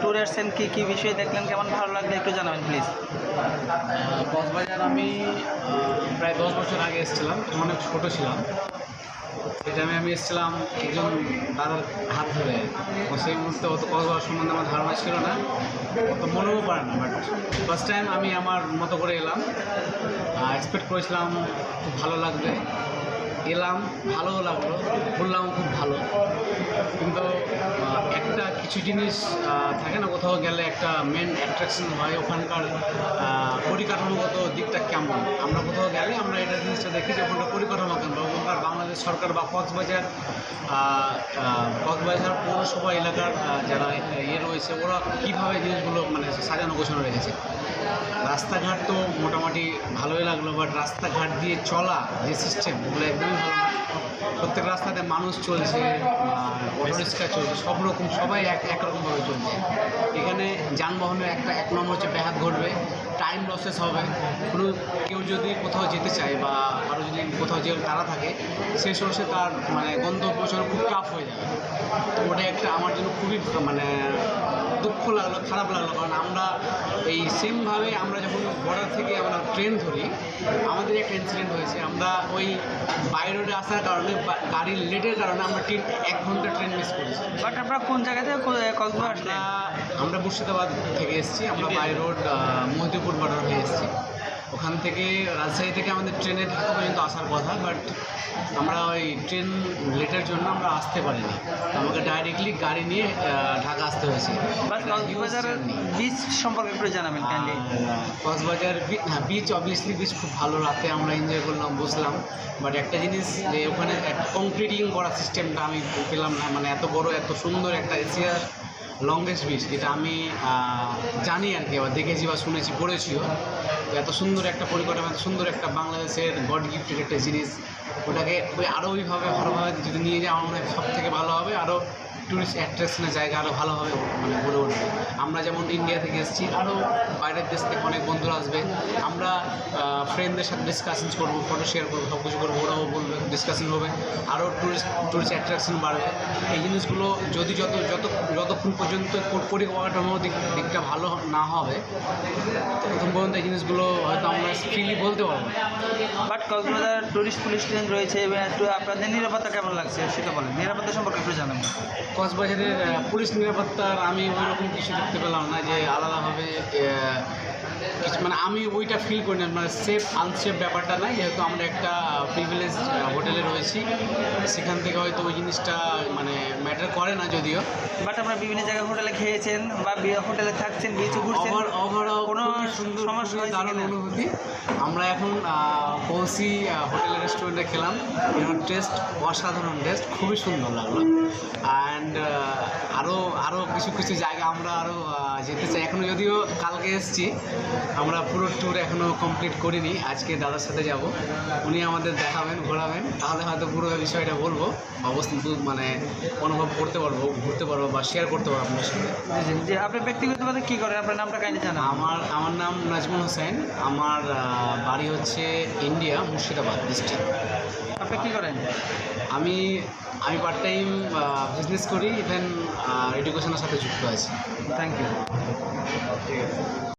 ট্যুরে আসছেন, কি কি বিষয় দেখলেন, কেমন ভালো লাগল একটু জানাবেন প্লিজ কক্সবাজার আমি প্রায় দশ বছর আগে এসেছিলাম অনেক ছোটো ছিলাম। সেই টাইমে আমি এসেছিলাম একজন দাদার হাত ধরে। তো সেই মুহূর্তে অত কক্সবাজার সম্বন্ধে আমার ধারণা ছিল না, অত মনেও পারে না বাট ফার্স্ট টাইম আমি আমার মতো করে এলাম। এক্সপেক্ট করেছিলাম খুব ভালো লাগবে। এলাম, ভালোও লাগল ঘুরলাম খুব ভালো। কিন্তু কিছু জিনিস থাকে না, কোথাও গেলে একটা মেন অ্যাট্রাকশন হয় ওখানকার পরিকাঠামোগত দিকটা কেমন? আমরা কোথাও গেলে আমরা এটা জিনিসটা দেখি যে ওখানকার পরিকাঠামো কেমন। ওখানকার বাংলাদেশ সরকার বা কক্সবাজার কক্সবাজার পৌরসভা এলাকার যারা ইয়ে রয়েছে, ওরা কীভাবে জিনিসগুলো মানে সাজানো গোছানো রেখেছে? রাস্তাঘাট তো মোটামুটি ভালোই লাগল বাট রাস্তাঘাট দিয়ে চলা যে সিস্টেম ওগুলো একদমই ভালো প্রত্যেক রাস্তাতে মানুষ চলছে রিক্সা চলছে সব রকম, সবাই এক একরকমভাবে চলছে। এখানে যানবাহনের একটা এক নম্বর হচ্ছে ব্যাঘাত ঘটবে টাইম লসেস হবে। কোনো কেউ যদি কোথাও যেতে চায় বা কারও যদি কোথাও যে তারা থাকে, সেই সমস্যা তার মানে গন্তব্য খুব টাফ হয়ে যাবে। তো ওটা একটা আমার জন্য খুবই মানে দুঃখ লাগল খারাপ লাগল। কারণ আমরা এই সেমভাবে আমরা যখন বর্ডার থেকে আমরা ট্রেন ধরি আমাদের একটা ইনসিডেন্ট হয়েছে। আমরা ওই বাই রোডে আসার কারণে বা গাড়ির লেটের কারণে আমরা ট্রেন এক ঘণ্টা ট্রেন মিস করেছি। বাট আমরা কোন জায়গা থেকে কক্সবাজার আমরা মুর্শিদাবাদ থেকে এসেছি। আমরা বাই রোড মহিদপুর বর্ডার হয়ে এসেছি। ওখান থেকে রাজশাহী থেকে আমাদের ট্রেনে ঢাকা পর্যন্ত আসার কথা বাট আমরা ওই ট্রেন লেটের জন্য আমরা আসতে পারিনি। আমাকে ডাইরেক্টলি গাড়ি নিয়ে ঢাকা আসতে হয়েছে। বাট কক্সবাজারের বিচ সম্পর্কে একটু জানাবেন কাইন্ডলি কক্সবাজার হ্যাঁ বিচ অবভিয়াসলি বিচ খুব ভালো। রাতে আমরা এনজয় করলাম বসলাম। বাট একটা জিনিস যে ওখানে কংক্রিটিং করা সিস্টেমটা আমি পেলাম না। মানে এত বড় এত সুন্দর একটা এশিয়ার লংগেস্ট বিচ যেটা আমি জানি আর কি আবার দেখেছি বা শুনেছি, পড়েছিও। এত সুন্দর একটা পরিকল্পনা এত সুন্দর একটা বাংলাদেশের গড গিফটেড একটা জিনিস, ওটাকে ওই আরও ওইভাবে, ভালোভাবে যদি নিয়ে যাওয়া মনে হয় সব থেকে ভালো হবে আরও টুরিস্ট অ্যাট্রাকশনের জায়গা আরও ভালোভাবে মানে গড়ে উঠবে। আমরা যেমন ইন্ডিয়া থেকে এসেছি আরও বাইরের দেশ থেকে অনেক বন্ধুরা আসবে। আমরা ফ্রেন্ডদের সাথে ডিসকাশন করব ফটো শেয়ার করব সব কিছু করব ওরাও বলবে ডিসকাশন হবে। আরও টুরিস্ট টুরিস্ট অ্যাট্রাকশন বাড়বে। এই জিনিসগুলো যদি যত যত যতক্ষণ পর্যন্ত পরি- পরিকাঠামো দিক দিকটা ভালো না হবে ততক্ষণ পর্যন্ত এই জিনিসগুলো হয়তো আমরা ফ্রিলি বলতে পারব but Cox's Bazar tourist police station রয়েছে এবং একটু আপনাদের নিরাপত্তা কেমন লাগছে সেটা বলেন। নিরাপত্তা সম্পর্কে একটু জানাবেন। কক্সবাজারের পুলিশ নিরাপত্তার আমি ওইরকম কিছু দেখতে পেলাম না যে আলাদাভাবে কিছু মানে আমি ওইটা ফিল করি না মানে সেফ আনসেফ ব্যাপারটা নাই। যেহেতু আমরা একটা প্রিভিলেজ হোটেলে রয়েছি সেখান থেকে হয়তো ওই জিনিসটা মানে ম্যাটার করে না যদিও। বাট আপনারা বিভিন্ন জায়গায় হোটেলে খেয়েছেন বা হোটেলে থাকছেন বিচে ঘুরছেন কোনো সুন্দর সমস্যা দারুণ অনুভূতি। আমরা এখন পৌঁছি হোটেল রেস্টুরেন্টে খেলাম। টেস্ট অসাধারণ টেস্ট খুবই সুন্দর লাগল। অ্যান্ড কিছু কিছু জায়গা আমরা আরও যেতে চাই। এখনও যদিও কালকে এসেছি আমরা পুরো ট্যুর এখনও কমপ্লিট করিনি। আজকে দাদার সাথে যাব। উনি আমাদের দেখাবেন ঘোরাবেন। তাহলে হয়তো পুরো বিষয়টা বলব অবস্থা মানে অনুভব করতে পারব ঘুরতে পারব বা শেয়ার করতে পারব আপনার সাথে। জি, জি আপনি ব্যক্তিগতভাবে কী করেন? আপনার নামটা কাইন্ডলি জানান। আমার আমার নাম নাজমুল হোসেন। আমার বাড়ি হচ্ছে ইন্ডিয়া মুর্শিদাবাদ ডিস্ট্রিক্ট আপনি কী করেন? আমি আমি পার্ট টাইম বিজনেস করি ইভেন এডুকেশনের সাথে যুক্ত আছি থ্যাংক ইউ ঠিক আছে